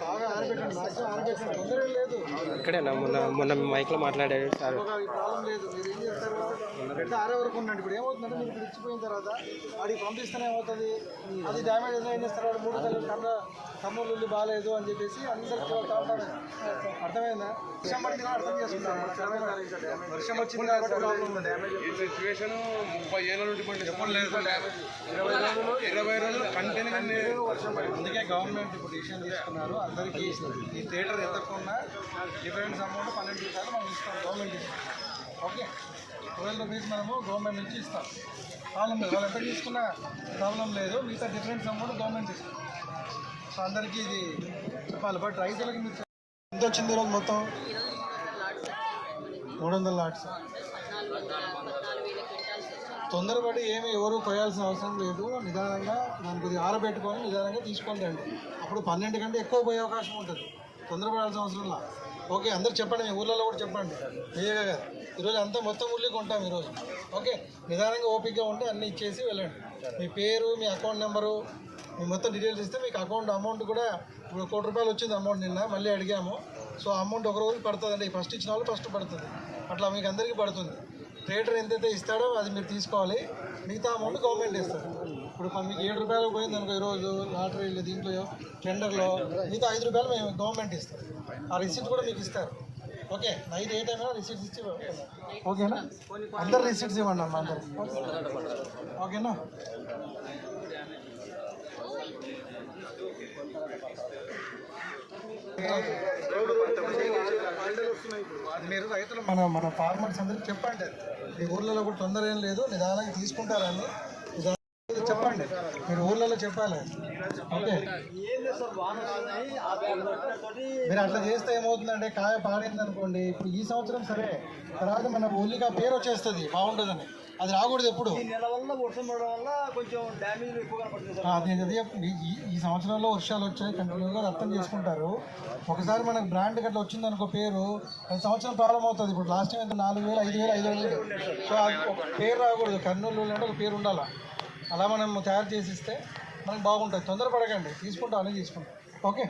బాగా లేదు ఇక్కడే నా మొన్న మొన్న మైక్లో మాట్లాడాడు సార్. ఒక లేదు. చేస్తారు? ఆరే వరకు ఉండండి ఇప్పుడు ఏమవుతుందంటే మీరు ఇచ్చిపోయిన తర్వాత వాడికి పంపిస్తేనే ఏమవుతుంది? అది డ్యామేజ్ అయితే ఏం చేస్తారు. వాడు మూడు తల్లి కన్న కన్నులు బాగాలేదు అని చెప్పేసి అందరికీ. అర్థమైందా? వర్షం పడింది అర్థం చేసుకుంటాం. వర్షం వచ్చింది కాబట్టి ప్రాబ్లం ఉంది. ఈ సిచ్యువేషన్ ముప్పై ఏళ్ళ నుండి పండి ఎప్పుడు లేదు. ఇరవై రోజులు ఇరవై రోజులు కంటిన్యూ అందుకే గవర్నమెంట్ ఇప్పుడు డిసిషన్ తీసుకున్నారు. అందరికీ ఈ థియేటర్ ఎంతకున్నా డిఫరెన్స్ అమౌంట్ పన్నెండు రూపాయలు మనం ఇస్తాం. గవర్నమెంట్ ఇస్తాం. ఓకే? ట్వెల్వ్ రూపీస్ మనము గవర్నమెంట్ నుంచి ఇస్తాం. ప్రాబ్లం లేదు వాళ్ళు ఎంత తీసుకున్నా ప్రాబ్లం లేదు. మిగతా డిఫరెన్స్ అమౌంట్ గవర్నమెంట్ ఇస్తాం. అందరికీ ఇది చెప్పాలి. బట్ రైతులకి మీరు ఎంత వచ్చింది ఈరోజు మొత్తం? మూడు వందల లాట్స్. తొందరపడి ఏమి ఎవరు కొయ్యాల్సిన అవసరం లేదు. నిదానంగా దాని కొద్దిగా ఆరబెట్టుకొని నిదానంగా తీసుకొని రండి అప్పుడు పన్నెండు కంటే ఎక్కువ పోయే అవకాశం ఉంటుంది. తొందరపడాల్సిన అవసరం లా. ఓకే అందరు చెప్పండి మీ ఊర్లలో కూడా చెప్పండి. మీరే కదా. ఈరోజు అంతా మొత్తం ఊర్లే కొంటాం ఈరోజు. ఓకే నిదానంగా ఓపిక్గా ఉంటే అన్నీ ఇచ్చేసి వెళ్ళండి. మీ పేరు మీ అకౌంట్ నెంబరు మీ మొత్తం డీటెయిల్స్ ఇస్తే మీకు అకౌంట్ అమౌంట్ కూడా ఇప్పుడు కోటి రూపాయలు వచ్చింది అమౌంట్ నిన్న మళ్ళీ అడిగాము. సో అమౌంట్ ఒక రోజు పడుతుందండి. ఫస్ట్ ఇచ్చిన వాళ్ళు ఫస్ట్ పడుతుంది. అట్లా మీకు అందరికీ పడుతుంది. ట్రేడర్ ఎంతైతే ఇస్తాడో అది మీరు తీసుకోవాలి. మిగతా అమౌంట్ గవర్నమెంట్ ఇస్తారు ఇప్పుడు మీకు ఏడు రూపాయలు పోయింది అనుకో ఈరోజు లాటరీలో దీంట్లో టెండర్లో. మిగతా ఐదు రూపాయలు మేము గవర్నమెంట్ ఇస్తాం. ఆ రిసీప్ట్ కూడా మీకు ఇస్తారు. ఓకే నైట్ ఏ టైం అయినా ఇచ్చి ఓకేనా? అందరు రిసీప్ట్స్ ఇవ్వండి అమ్మా అందరు ఓకేనా? మీరు రైతులు మన మన ఫార్మర్స్ అందరికి చెప్పండి. మీ ఊర్లలో కూడా తొందర ఏం లేదు నిదానంగా తీసుకుంటారని. చెప్పండి. మీరు ఊర్లలో చెప్పాలి. ఓకే. మీరు అట్లా చేస్తే ఏమవుతుందంటే కాయ పాడైంది అనుకోండి ఇప్పుడు ఈ సంవత్సరం సరే తర్వాత మన ఊళ్ళకి ఆ పేరు వచ్చేస్తుంది బాగుంటుందని అది రాకూడదు ఎప్పుడు. అదే ఈ- సంవత్సరంలో వర్షాలు వచ్చాయి కంటిన్యూగా అర్థం చేసుకుంటారు. ఒకసారి మనకు బ్రాండ్ గట్లా వచ్చింది అనుకో పేరు సంవత్సరం ప్రాబ్లం అవుతుంది ఇప్పుడు లాస్ట్ టైం ఎంత నాలుగు వేలు ఐదు వేలు ఐదు వేలు సో పేరు రాకూడదు. కర్నూలు అంటే ఒక పేరు ఉండాలి. అలా మనం తయారు చేసి ఇస్తే మనకు బాగుంటుంది. తొందరపడకండి. తీసుకుంటాం తీసుకుంటాం. ఓకే?